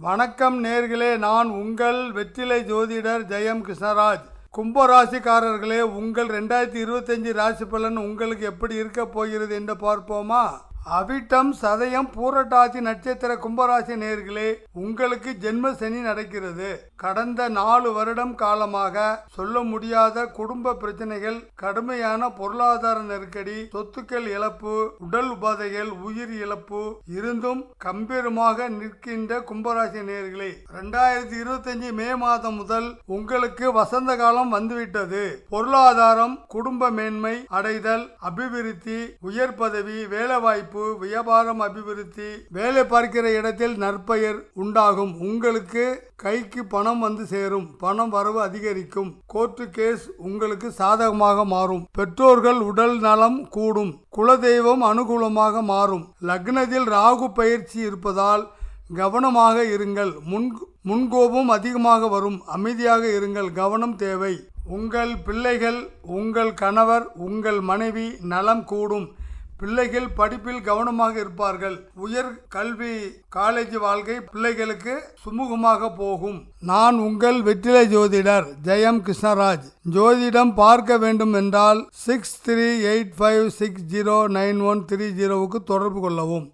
வணக்கம் நேர்களே நான் உங்கள் வெற்றிலை ஜோதிடர் ஜெயம் கிருஷ்ணராஜ். கும்பராசிக்காரர்களே உங்கள் ரெண்டாயிரத்தி இருபத்தஞ்சு ராசி பலன் உங்களுக்கு எப்படி இருக்க போகிறது என்று பார்ப்போமா? அவிட்டம் சதயம் பூரட்டாசி நட்சத்திர கும்பராசி நேர்களே உங்களுக்கு ஜென்ம சனி நடக்கிறது. கடந்த நாலு வருடம் காலமாக சொல்ல முடியாத குடும்ப பிரச்சனைகள் கடுமையான பொருளாதார நெருக்கடி சொத்துக்கள் இழப்பு உடல் உபாதைகள் உயிர் இழப்பு இருந்தும் கம்பீரமாக நிற்கின்ற கும்பராசி நேர்களே ரெண்டாயிரத்தி இருபத்தஞ்சு மே மாதம் முதல் உங்களுக்கு வசந்த காலம் வந்துவிட்டது. பொருளாதாரம் குடும்ப மேன்மை அடைதல் அபிவிருத்தி உயர் பதவி வேலைவாய்ப்பு வியாபாரம் அபிவிருத்தி வேலை பார்க்கிற இடத்தில் நற்பெயர் உண்டாகும். உங்களுக்கு கைக்கு பணம் வந்து சேரும். பணம் வரவு அதிகரிக்கும். கோர்ட்டு கேஸ் உங்களுக்கு சாதகமாக மாறும். பெற்றோர்கள் உடல் நலம் கூடும். குலதெய்வம் அனுகூலமாக மாறும். லக்னத்தில் ராகு பயிற்சி இருப்பதால் கவனமாக இருங்கள். முன் முன்கோபம் அதிகமாக வரும். அமைதியாக இருங்கள். கவனம் தேவை. உங்கள் பிள்ளைகள் உங்கள் கணவர் உங்கள் மனைவி நலம் கூடும். பிள்ளைகள் படிப்பில் கவனமாக இருப்பார்கள். உயர் கல்வி காலேஜ் வாழ்க்கை பிள்ளைகளுக்கு சுமூகமாக போகும். நான் உங்கள் வெற்றிலை ஜோதிடர் ஜெயம் கிருஷ்ணராஜ். ஜோதிடம் பார்க்க வேண்டும் என்றால் six three eight five six zero nine one three ஜீரோவுக்கு தொடர்பு கொள்ளவும்.